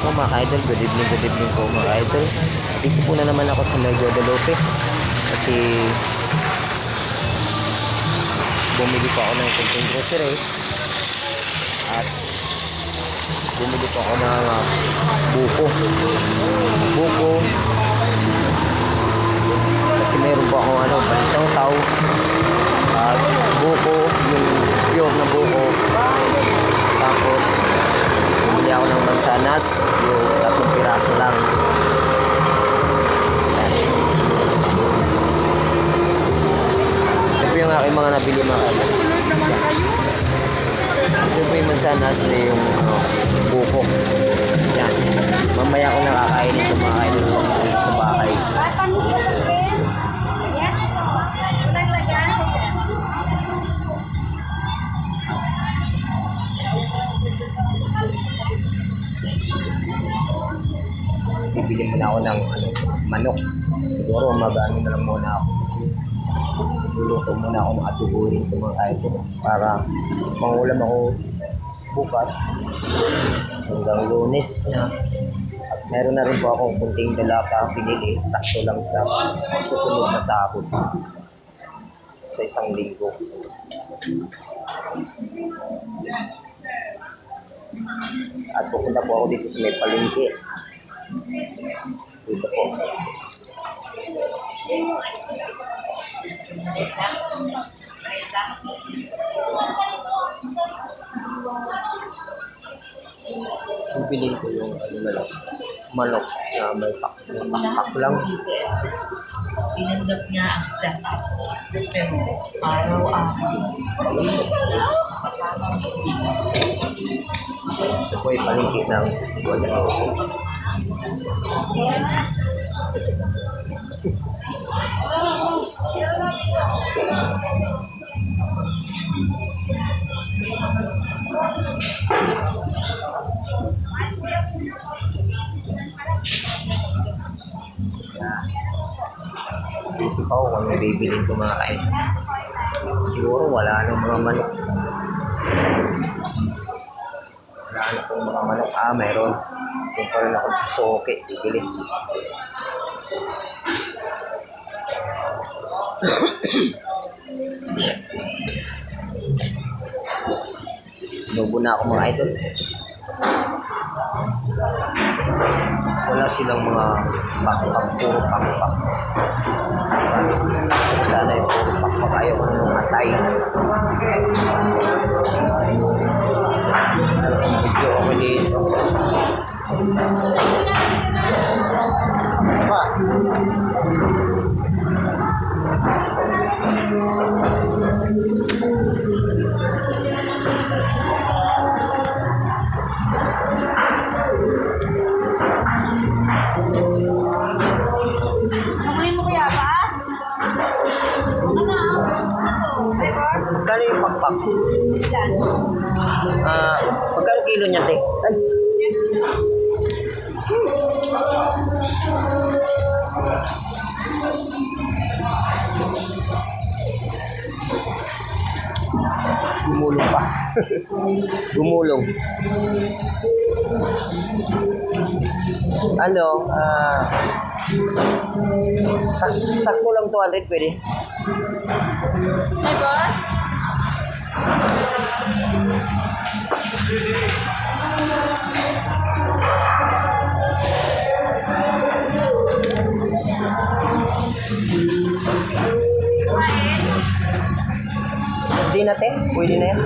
po mga idol, good evening, good evening po mga idol. Dito po na naman ako sa Mel Guadalupe kasi bumili po ako ng konting grocery at bumili po ako ng uh, buko. Buko. Kasi meron po ako ano, panisawsaw at buko, yung pure na buko. Tapos bumili ako ng mansanas, yung piraso lang. Ito po yung aking mga nabili mga kapatid. Ito po yung mansanas na yung ano, buko. Yan. Mamaya ako nakakain ito mga Bibili muna ako ng ano, manok. Siguro mag-ano na lang muna ako. Luluto muna ako ng atubuhin ko mga kahit para mangulam ako bukas hanggang lunes na. At meron na rin po akong kunting dala pa pinili. Sakto lang sa susunod na sahod sa isang linggo. At pupunta po ako dito sa may palengke. Dito po. Bibilin ko yung ano na lang, manok na may pak, pakpak lang. Tinanggap niya ang setup. Pero araw-araw. Ito po yung palengke ng Guadalupe. Isip ako kung ano bibilin ko mga kain. Siguro wala nang mga manok. Wala na pong mga manok. Ah, meron. Kung pa rin ako sa soke, bibili. Sinubo na ako mga idol. Wala silang mga pakpak, puro pakpak. So, sana yung puro pakpak ayaw ko nung atay. Video ako dito. Magkano yung pakpak? Ah, magkano kilo niya, te? Ay. Gumulong pa. Gumulong. Ano, ah, sak sakto lang 200 pwede. Ay, boss? Hindi na, te. Pwede na yan.